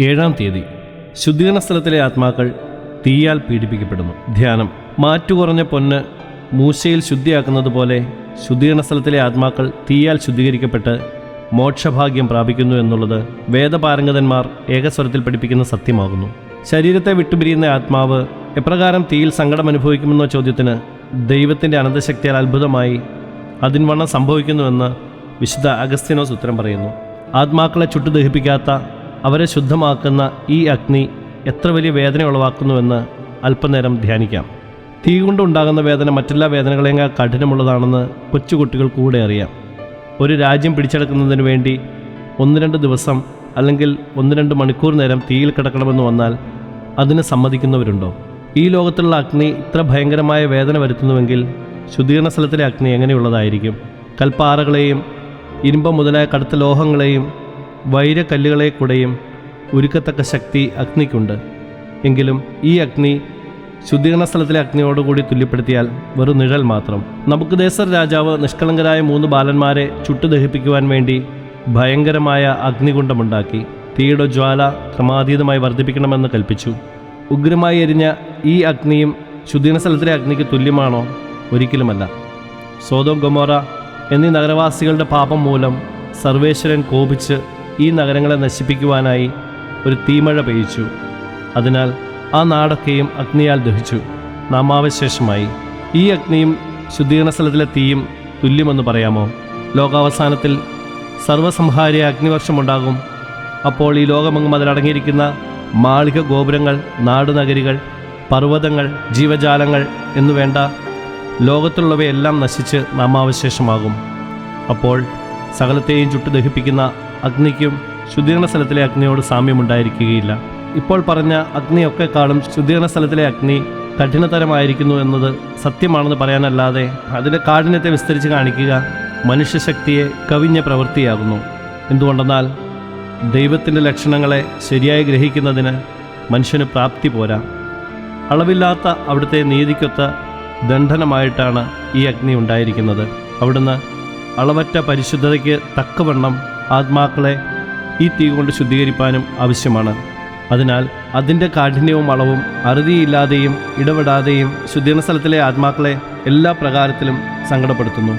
ഏഴാം തീയതി. ശുദ്ധീകരണ സ്ഥലത്തിലെ ആത്മാക്കൾ തീയാൽ പീഡിപ്പിക്കപ്പെടുന്നു. ധ്യാനം. മാറ്റുകുറഞ്ഞ പൊന്ന് മൂശയിൽ ശുദ്ധിയാക്കുന്നത് പോലെ ശുദ്ധീകരണ സ്ഥലത്തിലെ ആത്മാക്കൾ തീയാൽ ശുദ്ധീകരിക്കപ്പെട്ട് മോക്ഷഭാഗ്യം പ്രാപിക്കുന്നു എന്നുള്ളത് വേദപാരംഗതന്മാർ ഏകസ്വരത്തിൽ പഠിപ്പിക്കുന്ന സത്യമാകുന്നു. ശരീരത്തെ വിട്ടുപിരിയുന്ന ആത്മാവ് എപ്രകാരം തീയിൽ സങ്കടം അനുഭവിക്കുമെന്ന ചോദ്യത്തിന് ദൈവത്തിന്റെ അനന്തശക്തിയാൽ അത്ഭുതമായി അതിൻവണ്ണം സംഭവിക്കുന്നുവെന്ന് വിശുദ്ധ അഗസ്ത്യനോസ് ഉത്തരം പറയുന്നു. ആത്മാക്കളെ ചുട്ടു ദഹിപ്പിക്കാത്ത അവരെ ശുദ്ധമാക്കുന്ന ഈ അഗ്നി എത്ര വലിയ വേദന ഉളവാക്കുന്നുവെന്ന് അല്പനേരം ധ്യാനിക്കാം. തീ കൊണ്ടുണ്ടാകുന്ന വേദന മറ്റെല്ലാ വേദനകളെയും കഠിനമുള്ളതാണെന്ന് കൊച്ചുകുട്ടികൾ കൂടെ അറിയാം. ഒരു രാജ്യം പിടിച്ചെടുക്കുന്നതിന് വേണ്ടി ഒന്ന് രണ്ട് ദിവസം അല്ലെങ്കിൽ ഒന്ന് രണ്ട് മണിക്കൂർ നേരം തീയിൽ കിടക്കണമെന്ന് വന്നാൽ അതിന് സമ്മതിക്കുന്നവരുണ്ടോ? ഈ ലോകത്തുള്ള അഗ്നി ഇത്ര ഭയങ്കരമായ വേദന വരുത്തുന്നുവെങ്കിൽ ശുദ്ധീകരണ സ്ഥലത്തിലെ അഗ്നി എങ്ങനെയുള്ളതായിരിക്കും? കൽപ്പാറകളെയും ഇരുമ്പ് മുതലായ കടുത്ത ലോഹങ്ങളെയും വൈരക്കല്ലുകളെ കൂടെയും ഉരുക്കത്തക്ക ശക്തി അഗ്നിക്കുണ്ട്. എങ്കിലും ഈ അഗ്നി ശുദ്ധീകരണ സ്ഥലത്തിലെ അഗ്നിയോടുകൂടി തുല്യപ്പെടുത്തിയാൽ വെറും നിഴൽ മാത്രം. നമുക്ക് നമുക്കുദേശർ രാജാവ് നിഷ്കളങ്കരായ മൂന്ന് ബാലന്മാരെ ചുട്ടു ദഹിപ്പിക്കുവാൻ വേണ്ടി ഭയങ്കരമായ അഗ്നികുണ്ഡമുണ്ടാക്കി തീയുടെ ജ്വാല ക്രമാതീതമായി വർദ്ധിപ്പിക്കണമെന്ന് കൽപ്പിച്ചു. ഉഗ്രമായി എരിഞ്ഞ ഈ അഗ്നിയും ശുദ്ധീകരണ സ്ഥലത്തിലെ അഗ്നിക്ക് തുല്യമാണോ? ഒരിക്കലുമല്ല. സോതോ ഗൊമോറ എന്നീ നഗരവാസികളുടെ പാപം മൂലം സർവേശ്വരൻ കോപിച്ച് ഈ നഗരങ്ങളെ നശിപ്പിക്കുവാനായി ഒരു തീമഴ പെയ്ച്ചു അതിനാൽ ആ നാടൊക്കെയും അഗ്നിയാൽ ദഹിച്ചു. നാമാവശേഷമായി ഈ അഗ്നിയും ശുദ്ധീകരണ സ്ഥലത്തിലെ തീയും തുല്യമെന്ന് പറയാമോ? ലോകാവസാനത്തിൽ സർവസംഹാരിയ അഗ്നിവർഷമുണ്ടാകും. അപ്പോൾ ഈ ലോകമെങ്ങും അതിലടങ്ങിയിരിക്കുന്ന മാളിക ഗോപുരങ്ങൾ നാടുനഗരികൾ പർവതങ്ങൾ ജീവജാലങ്ങൾ എന്നുവേണ്ട ലോകത്തുള്ളവയെല്ലാം നശിച്ച് നാമാവശേഷമാകും അപ്പോൾ സകലത്തെയും ചുട്ടു ദഹിപ്പിക്കുന്ന അഗ്നിക്കും ശുദ്ധീകരണ സ്ഥലത്തിലെ അഗ്നിയോട് സാമ്യമുണ്ടായിരിക്കുകയില്ല. ഇപ്പോൾ പറഞ്ഞ അഗ്നിയൊക്കെ കാളും ശുദ്ധീകരണ സ്ഥലത്തിലെ അഗ്നി കഠിനതരമായിരിക്കുന്നു എന്നത് സത്യമാണെന്ന് പറയാനല്ലാതെ അതിന്റെ കാഠിന്യത്തെ വിസ്തരിച്ച് കാണിക്കുക മനുഷ്യശക്തിയെ കവിഞ്ഞ പ്രവൃത്തിയാകുന്നു. എന്തുകൊണ്ടെന്നാൽ ദൈവത്തിന്റെ ലക്ഷണങ്ങളെ ശരിയായി ഗ്രഹിക്കുന്നതിന് മനുഷ്യന് പ്രാപ്തി പോരാ. അളവില്ലാത്ത അവിടുത്തെ നീതിക്കൊത്ത ദണ്ഡനമായിട്ടാണ് ഈ അഗ്നി ഉണ്ടായിരിക്കുന്നത്. അവിടുന്ന് അളവറ്റ പരിശുദ്ധതയ്ക്ക് തക്കവണ്ണം ആത്മാക്കളെ ഈ തീ കൊണ്ട് ശുദ്ധീകരിപ്പാനും ആവശ്യമാണ്. അതിനാൽ അതിന്റെ കാഠിന്യവും അളവും അറുതിയില്ലാതെയും ഇടപെടാതെയും ശുദ്ധീകരണ സ്ഥലത്തിലെ ആത്മാക്കളെ എല്ലാ പ്രകാരത്തിലും സങ്കടപ്പെടുത്തുന്നു.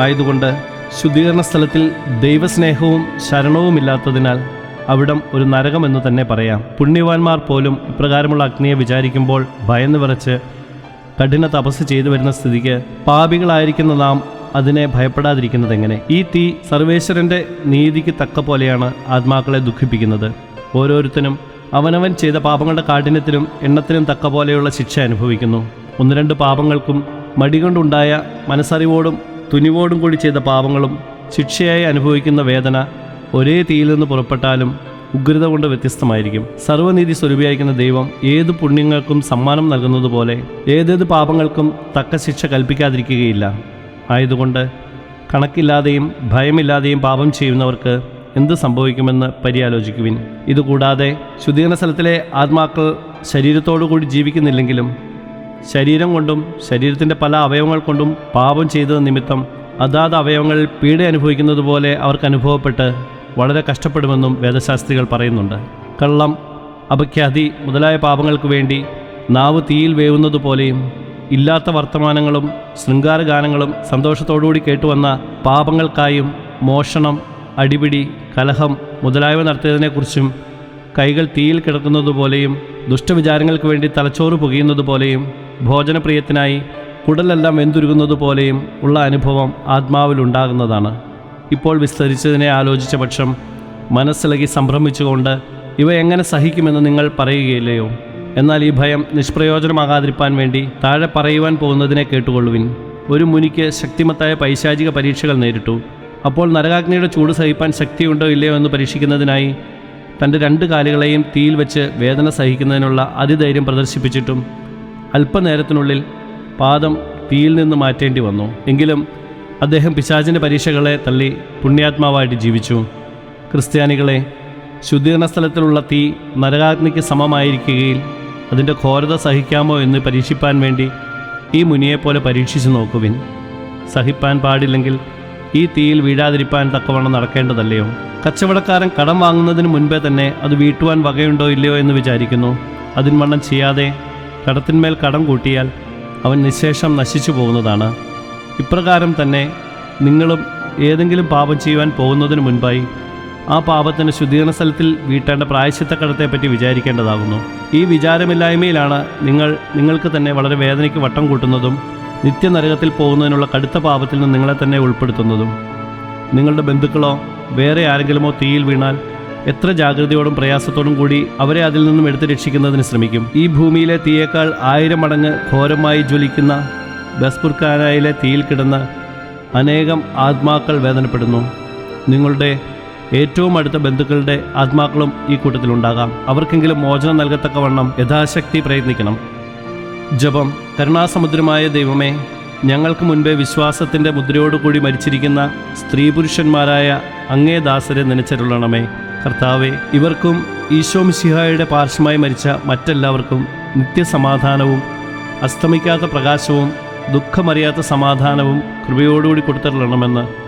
ആയതുകൊണ്ട് ശുദ്ധീകരണ സ്ഥലത്തിൽ ദൈവസ്നേഹവും ശരണവുമില്ലാത്തതിനാൽ അവിടം ഒരു നരകമെന്ന് തന്നെ പറയാം. പുണ്യവാന്മാർ പോലും ഇപ്രകാരമുള്ള അഗ്നിയെ വിചാരിക്കുമ്പോൾ ഭയന്ന് വിറച്ച് കഠിന തപസ് ചെയ്തു വരുന്ന സ്ഥിതിക്ക് പാപികളായിരിക്കുന്ന നാം അതിനെ ഭയപ്പെടാതിരിക്കുന്നത് എങ്ങനെ? ഈ തീ സർവേശ്വരന്റെ നീതിക്ക് തക്ക പോലെയാണ് ആത്മാക്കളെ ദുഃഖിപ്പിക്കുന്നത്. ഓരോരുത്തരും അവനവൻ ചെയ്ത പാപങ്ങളുടെ കാഠിന്യത്തിലും എണ്ണത്തിലും തക്ക പോലെയുള്ള ശിക്ഷ അനുഭവിക്കുന്നു. ഒന്ന് രണ്ട് പാപങ്ങൾക്കും മടികൊണ്ടുണ്ടായ മനസ്സറിവോടും തുനിവോടും കൂടി ചെയ്ത പാപങ്ങളും ശിക്ഷയായി അനുഭവിക്കുന്ന വേദന ഒരേ തീയിൽ നിന്ന് പുറപ്പെട്ടാലും ഉഗ്രത കൊണ്ട് വ്യത്യസ്തമായിരിക്കും. സർവനീതി സ്വരൂപിയായിരിക്കുന്ന ദൈവം ഏത് പുണ്യങ്ങൾക്കും സമ്മാനം നൽകുന്നതുപോലെ ഏതേത് പാപങ്ങൾക്കും തക്ക ശിക്ഷ കൽപ്പിക്കാതിരിക്കുകയില്ല. ആയതുകൊണ്ട് കണക്കില്ലാതെയും ഭയമില്ലാതെയും പാപം ചെയ്യുന്നവർക്ക് എന്ത് സംഭവിക്കുമെന്ന് പര്യാലോചിക്കുവിൻ. ഇതുകൂടാതെ ശുദ്ധീകരണ സ്ഥലത്തിലെ ആത്മാക്കൾ ശരീരത്തോടുകൂടി ജീവിക്കുന്നില്ലെങ്കിലും ശരീരം കൊണ്ടും ശരീരത്തിന്റെ പല അവയവങ്ങൾ കൊണ്ടും പാപം ചെയ്തത് നിമിത്തം അതാത് അവയവങ്ങൾ പീഡ അനുഭവിക്കുന്നത് പോലെ അവർക്ക് അനുഭവപ്പെട്ട് വളരെ കഷ്ടപ്പെടുമെന്നും വേദശാസ്ത്രികൾ പറയുന്നുണ്ട്. കള്ളം അപഖ്യാതി മുതലായ പാപങ്ങൾക്ക് വേണ്ടി നാവ് തീയിൽ വേവുന്നത് പോലെയും ഇല്ലാത്ത വർത്തമാനങ്ങളും ശൃംഗാരഗാനങ്ങളും സന്തോഷത്തോടുകൂടി കേട്ടുവന്ന പാപങ്ങൾക്കായും മോഷണം അടിപിടി കലഹം മുതലായവ നടത്തിയതിനെക്കുറിച്ചും കൈകൾ തീയിൽ കിടക്കുന്നതുപോലെയും ദുഷ്ടവിചാരങ്ങൾക്ക് വേണ്ടി തലച്ചോറ് പുകയുന്നതുപോലെയും ഭോജനപ്രിയത്തിനായി കുടലെല്ലാം വെന്തുരുകുന്നത് പോലെയും ഉള്ള അനുഭവം ആത്മാവിലുണ്ടാകുന്നതാണ്. ഇപ്പോൾ വിസ്തരിച്ചതിനെ ആലോചിച്ച പക്ഷം മനസ്സിളകി സംഭ്രമിച്ചുകൊണ്ട് ഇവ എങ്ങനെ സഹിക്കുമെന്ന് നിങ്ങൾ പറയുകയില്ലയോ? എന്നാൽ ഈ ഭയം നിഷ്പ്രയോജനമാകാതിരിക്കാൻ വേണ്ടി താഴെ പറയുവാൻ പോകുന്നതിനെ കേട്ടുകൊള്ളുവിൻ. ഒരു മുനിക്ക് ശക്തിമത്തായ പൈശാചിക പരീക്ഷകൾ നേരിട്ടു. അപ്പോൾ നരകാഗ്നിയുടെ ചൂട് സഹിപ്പാൻ ശക്തിയുണ്ടോ ഇല്ലയോ എന്ന് പരീക്ഷിക്കുന്നതിനായി തന്റെ രണ്ട് കാലുകളെയും തീയിൽ വെച്ച് വേദന സഹിക്കുന്നതിനുള്ള അതിധൈര്യം പ്രദർശിപ്പിച്ചിട്ടും അല്പനേരത്തിനുള്ളിൽ പാദം തീയിൽ നിന്ന് മാറ്റേണ്ടി വന്നു. എങ്കിലും അദ്ദേഹം പിശാചിന്റെ പരീക്ഷകളെ തള്ളി പുണ്യാത്മാവായിട്ട് ജീവിച്ചു. ക്രിസ്ത്യാനികളെ ശുദ്ധീകരണ സ്ഥലത്തിലുള്ള തീ നരകാഗ്നിക്ക് സമമായിരിക്കുകയിൽ അതിന്റെ ഘോരത സഹിക്കാമോ എന്ന് പരീക്ഷിപ്പാൻ വേണ്ടി ഈ മുനിയെപ്പോലെ പരീക്ഷിച്ചു നോക്കുവിൻ. സഹിപ്പാൻ പാടില്ലെങ്കിൽ ഈ തീയിൽ വീഴാതിരിപ്പാൻ തക്കവണ്ണം നടക്കേണ്ടതല്ലയോ? കച്ചവടക്കാരൻ കടം വാങ്ങുന്നതിന് മുൻപേ തന്നെ അത് വീട്ടുവാൻ വകയുണ്ടോ ഇല്ലയോ എന്ന് വിചാരിക്കുന്നു. അതിൻവണ്ണം ചെയ്യാതെ കടത്തിന്മേൽ കടം കൂട്ടിയാൽ അവൻ നിശേഷം നശിച്ചു പോകുന്നതാണ്. ഇപ്രകാരം തന്നെ നിങ്ങളും ഏതെങ്കിലും പാപം ചെയ്യുവാൻ പോകുന്നതിന് മുൻപായി ആ പാപത്തിന് ശുദ്ധീകരണ സ്ഥലത്തിൽ വീട്ടേണ്ട പ്രായശ്ചിത്ത കടത്തെപ്പറ്റി വിചാരിക്കേണ്ടതാകുന്നു. ഈ വിചാരമില്ലായ്മയിലാണ് നിങ്ങൾ നിങ്ങൾക്ക് തന്നെ വളരെ വേദനയ്ക്ക് വട്ടം കൂട്ടുന്നതും നിത്യനരകത്തിൽ പോകുന്നതിനുള്ള കടുത്ത പാപത്തിൽ നിന്ന് നിങ്ങളെ തന്നെ ഉൾപ്പെടുത്തുന്നതും. നിങ്ങളുടെ ബന്ധുക്കളോ വേറെ ആരെങ്കിലുമോ തീയിൽ വീണാൽ എത്ര ജാഗ്രതയോടും പ്രയാസത്തോടും കൂടി അവരെ അതിൽ നിന്നും എടുത്തു രക്ഷിക്കുന്നതിന് ശ്രമിക്കും. ഈ ഭൂമിയിലെ തീയേക്കാൾ ആയിരം മടങ്ങ് ഘോരമായി ജ്വലിക്കുന്ന ബസ്പുർഖാനായിലെ തീയിൽ കിടന്ന് അനേകം ആത്മാക്കൾ വേദനപ്പെടുന്നു. നിങ്ങളുടെ ഏറ്റവും അടുത്ത ബന്ധുക്കളുടെ ആത്മാക്കളും ഈ കൂട്ടത്തിലുണ്ടാകാം അവർക്കെങ്കിലും മോചനം നൽകത്തക്കവണ്ണം യഥാശക്തി പ്രയത്നിക്കണം. ജപം കരുണാസമുദ്രമായ ദൈവമേ ഞങ്ങൾക്ക് മുൻപേ വിശ്വാസത്തിന്റെ മുദ്രയോടുകൂടി മരിച്ചിരിക്കുന്ന സ്ത്രീ പുരുഷന്മാരായ അങ്ങേ ദാസരെ നനച്ചരുളണമേ. കർത്താവെ ഇവർക്കും ഈശോ മിശിഹായുടെ പാർശ്വമായി മരിച്ച മറ്റെല്ലാവർക്കും നിത്യസമാധാനവും അസ്തമിക്കാത്ത പ്രകാശവും ദുഃഖമറിയാത്ത സമാധാനവും കൃപയോടുകൂടി കൊടുത്തരുളണമെന്ന്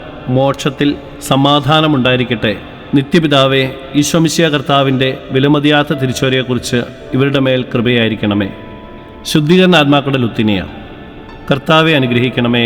മോക്ഷത്തിൽ സമാധാനമുണ്ടായിരിക്കട്ടെ. നിത്യപിതാവെ ഈശ്വമിശിയ കർത്താവിന്റെ വിലമതിയാത്ത തിരിച്ചുവരെയെക്കുറിച്ച് ഇവരുടെ മേൽ കൃപയായിരിക്കണമേ. ശുദ്ധീകരണ ആത്മാക്കളുടെ ലുത്തിനിയ കർത്താവെ അനുഗ്രഹിക്കണമേ.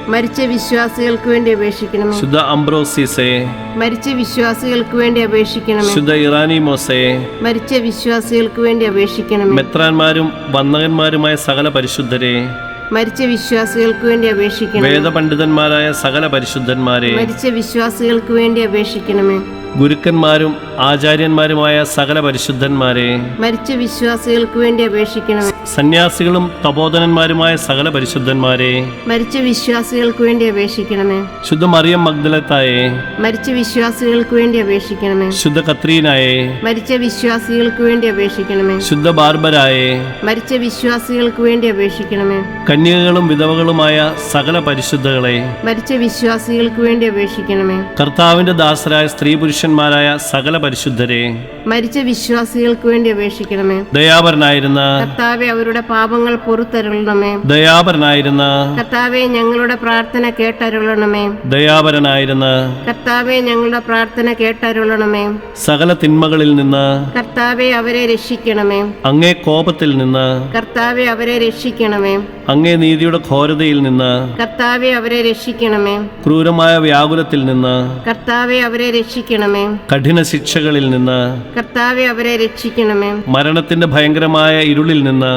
മരിച്ച വിശ്വാസികൾക്ക് വേണ്ടി അപേക്ഷിക്കണമേ. ശുദ്ധ അംബ്രോസിസെ മരിച്ച വിശ്വാസികൾക്ക് വേണ്ടി അപേക്ഷിക്കണമേ. ശുദ്ധ ഇറാനി മോസേ. മരിച്ച വിശ്വാസികൾക്ക് വേണ്ടി അപേക്ഷിക്കണമേ. മെത്രാന്മാരും വന്ദകന്മാരുമായ സകല പരിശുദ്ധരെ. മരിച്ച വിശ്വാസികൾക്ക് വേണ്ടി അപേക്ഷിക്കണമേ. വേദപണ്ഡിതന്മാരായ സകല പരിശുദ്ധന്മാരെ. മരിച്ച വിശ്വാസികൾക്ക് വേണ്ടി അപേക്ഷിക്കണമേ. ഗുരുക്കന്മാരും ആചാര്യന്മാരുമായ സകല പരിശുദ്ധന്മാരെ. മരിച്ച വിശ്വാസികൾക്ക് വേണ്ടി അപേക്ഷിക്കണമേ. സന്യാസികളും തപോധനന്മാരുമായ സകല പരിശുദ്ധന്മാരെ മരിച്ച വിശ്വാസികൾക്ക് വേണ്ടി അപേക്ഷിക്കണമേ. ശുദ്ധ മറിയം മഗ്ദലത്തായെ മരിച്ച വിശ്വാസികൾക്ക് വേണ്ടി അപേക്ഷിക്കണമേ. ശുദ്ധ കത്രീനായെ മരിച്ച വിശ്വാസികൾക്ക് വേണ്ടി അപേക്ഷിക്കണമേ. ശുദ്ധ ബാർബരായെ മരിച്ച വിശ്വാസികൾക്ക് വേണ്ടി അപേക്ഷിക്കണമേ. കന്യകകളും വിധവകളുമായ സകല പരിശുദ്ധകളെ മരിച്ച വിശ്വാസികൾക്ക് വേണ്ടി അപേക്ഷിക്കണമേ. കർത്താവിന്റെ ദാസരായ സ്ത്രീ പുരുഷന്മാരായ സകല പരിശുദ്ധരെ മരിച്ച വിശ്വാസികൾക്ക് വേണ്ടി അപേക്ഷിക്കണമേ. ദയാപരനായിരുന്ന കർത്താവെ അവരുടെ പാപങ്ങൾ പൊറുത്തരുളണമേ. ദയാപരനായിരുന്ന കർത്താവെ ഞങ്ങളുടെ പ്രാർത്ഥന കേട്ടരുളണമേ. ദയാപരനായിരുന്ന കർത്താവെ ഞങ്ങളുടെ പ്രാർത്ഥന കേട്ടരുളണമേ. സകല തിന്മകളിൽ നിന്ന് കർത്താവെ അവരെ രക്ഷിക്കണമേ. അങ്ങേ കോപത്തിൽ നിന്ന് കർത്താവെ അവരെ രക്ഷിക്കണമേ. അങ്ങേ നീതിയുടെ ഘോരതയിൽ നിന്ന് കർത്താവെ അവരെ രക്ഷിക്കണമേ. ക്രൂരമായ വ്യാകുലത്തിൽ നിന്ന് കർത്താവെ അവരെ രക്ഷിക്കണമേ. കഠിന ശിക്ഷകളിൽ നിന്ന് കർത്താവെ അവരെ രക്ഷിക്കണമേ. മരണത്തിന്റെ ഭയങ്കരമായ ഇരുളിൽ നിന്ന്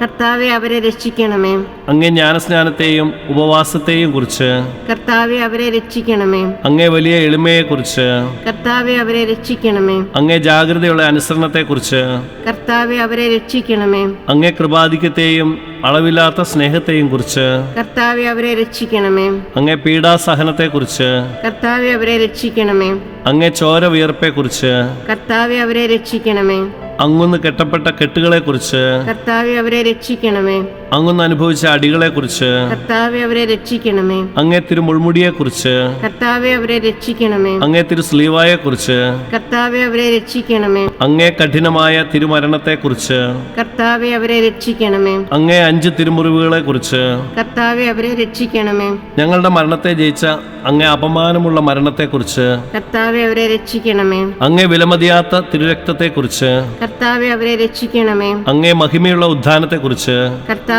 കർത്താവെ അവരെ രക്ഷിക്കണമേ. അങ്ങേ ജ്ഞാനസ്നാനത്തെയും ഉപവാസത്തെയും കുറിച്ച് കർത്താവെ അവരെ രക്ഷിക്കണമേ. അങ്ങേ വലിയ എളിമയെ കുറിച്ച് കർത്താവെ അവരെ രക്ഷിക്കണമേ. അങ്ങേ ജാഗ്രതയുള്ള അനുസരണത്തെ കുറിച്ച് കർത്താവെ അവരെ രക്ഷിക്കണമേ. അങ്ങേ കൃപാധിക്യത്തെയും അളവില്ലാത്ത സ്നേഹത്തെയും കുറിച്ച് കർത്താവെ അവരെ രക്ഷിക്കണമേ. അങ്ങേ പീഡാസഹനത്തെക്കുറിച്ച് കർത്താവെ അവരെ രക്ഷിക്കണമേ. അങ്ങേ ചോര വിയർപ്പെ കുറിച്ച് കർത്താവെ അവരെ രക്ഷിക്കണമേ. അങ്ങൊന്ന് കെട്ടപ്പെട്ട കെട്ടുകളെ കുറിച്ച് കർത്താവെ അവരെ രക്ഷിക്കണമേ. അങ്ങൊന്ന് അനുഭവിച്ച അടികളെക്കുറിച്ച്. കർത്താവെ അവരെ രക്ഷിക്കണമേ. അങ്ങേ തിരു മുൾമുടിയെ കുറിച്ച് കർത്താവെ അവരെ രക്ഷിക്കണമേ. അങ്ങേ തിരു സ്ലീവായെ കുറിച്ച് കർത്താവെ അവരെ രക്ഷിക്കണമേ. അങ്ങേ കഠിനമായ തിരുമരണത്തെ കുറിച്ച് കർത്താവെ അവരെ രക്ഷിക്കണമേ. അങ്ങേ അഞ്ച് തിരുമുറിവുകളെ കുറിച്ച് കർത്താവെ അവരെ രക്ഷിക്കണമേ. ഞങ്ങളുടെ മരണത്തെ ജയിച്ച അങ്ങേ അപമാനമുള്ള മരണത്തെ കുറിച്ച് കർത്താവെ അവരെ രക്ഷിക്കണമേ. അങ്ങേ വിലമതിയാത്ത തിരുരക്തത്തെ കുറിച്ച് കർത്താവെ അവരെ രക്ഷിക്കണമേ. അങ്ങേ മഹിമയുള്ള ഉദ്ധാനത്തെ കുറിച്ച് കർത്താവെ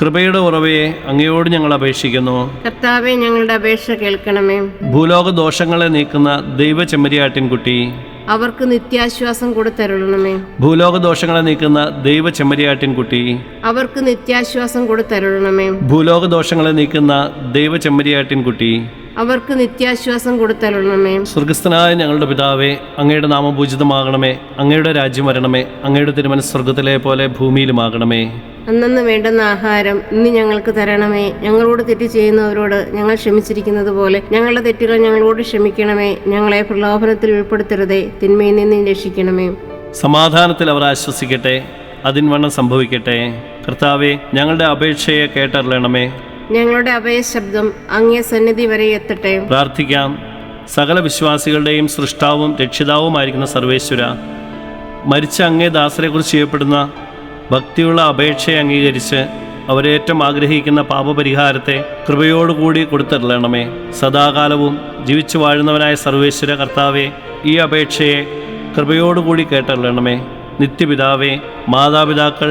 കൃപയുടെ ഉറവയെ അങ്ങയോട് ഞങ്ങൾ അപേക്ഷിക്കുന്നു. കർത്താവെ ഞങ്ങളുടെ അപേക്ഷ കേൾക്കണമേ. ഭൂലോക ദോഷങ്ങളെ നീക്കുന്ന ദൈവ ചെമ്മരിയാട്ടിൻകുട്ടി. അവർക്ക് നിത്യാശ്വാസം കൊടുത്തരുളണമേ ഭൂലോക ദോഷങ്ങളെ നീക്കുന്ന ദൈവ ചെമ്മരിയാട്ടിൻകുട്ടി. അവർക്ക് നിത്യാശ്വാസം കൊടുത്തരുളണമേ ഭൂലോക ദോഷങ്ങളെ നീക്കുന്ന ദൈവ ചെമ്മരിയാട്ടിൻകുട്ടി. അവർക്ക് നിത്യാശ്വാസം കൊടുത്തരുളണമേ സ്വർഗസ്ഥനായ ഞങ്ങളുടെ പിതാവേ അങ്ങയുടെ നാമപൂജിതമാകണമേ അങ്ങയുടെ രാജ്യം വരണമേ അങ്ങയുടെ തിരുമനസ് സ്വർഗത്തിലെ പോലെ ഭൂമിയിലുമാകണമേ. അന്നന്ന് വേണ്ടുന്ന ആഹാരം ഇന്ന് ഞങ്ങൾക്ക് തരണമേ. ഞങ്ങളോട് തെറ്റ് ചെയ്യുന്നവരോട് ഞങ്ങൾ ക്ഷമിച്ചിരിക്കുന്നത് പോലെ ഞങ്ങളുടെ തെറ്റുകൾ ഞങ്ങളോട് ക്ഷമിക്കണമേ. ഞങ്ങളെ പ്രലോഭനത്തിൽ ഉൾപ്പെടുത്തരുതേ തിന്മയിൽ നിന്ന് രക്ഷിക്കണമേ. സമാധാനത്തിൽ അവർ ആശ്വസിക്കട്ടെ അതിൻവണ്ണം സംഭവിക്കട്ടെ. കർത്താവെ ഞങ്ങളുടെ അപേക്ഷയെ കേട്ടറിയണമേ. ഞങ്ങളുടെ അഭയശബ്ദം അങ്ങേ സന്നിധി വരെ എത്തട്ടെ. പ്രാർത്ഥിക്കാം. സകല വിശ്വാസികളുടെയും സൃഷ്ടാവും രക്ഷിതാവുമായിരിക്കുന്ന സർവേശ്വര മരിച്ച അങ്ങേ ദാസരെക്കുറിച്ച് ചെയ്യപ്പെടുന്ന ഭക്തിയുള്ള അപേക്ഷയെ അംഗീകരിച്ച് അവരേറ്റം ആഗ്രഹിക്കുന്ന പാപപരിഹാരത്തെ കൃപയോടുകൂടി കൊടുത്തരളണമേ. സദാകാലവും ജീവിച്ചു വാഴുന്നവനായ സർവേശ്വര കർത്താവെ ഈ അപേക്ഷയെ കൃപയോടുകൂടി കേട്ടരളണമേ. നിത്യപിതാവേ മാതാപിതാക്കൾ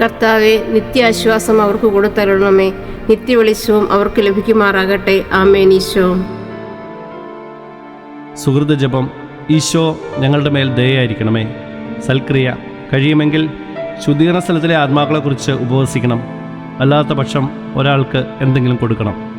കർത്താവെ നിത്യാശ്വാസം അവർക്ക് കൊടുത്തരണമേ നിത്യവെളിച്ചവും അവർക്ക് ലഭിക്കുമാറാകട്ടെ. ആമേൻ ഈശോ. സുഹൃത് ജപം ഈശോ ഞങ്ങളുടെ മേൽ ദയായിരിക്കണമേ സൽക്രിയ കഴിയുമെങ്കിൽ ശുദ്ധീകരണ സ്ഥലത്തിലെ ആത്മാക്കളെക്കുറിച്ച് ഉപവസിക്കണം. അല്ലാത്ത പക്ഷം ഒരാൾക്ക് എന്തെങ്കിലും കൊടുക്കണം.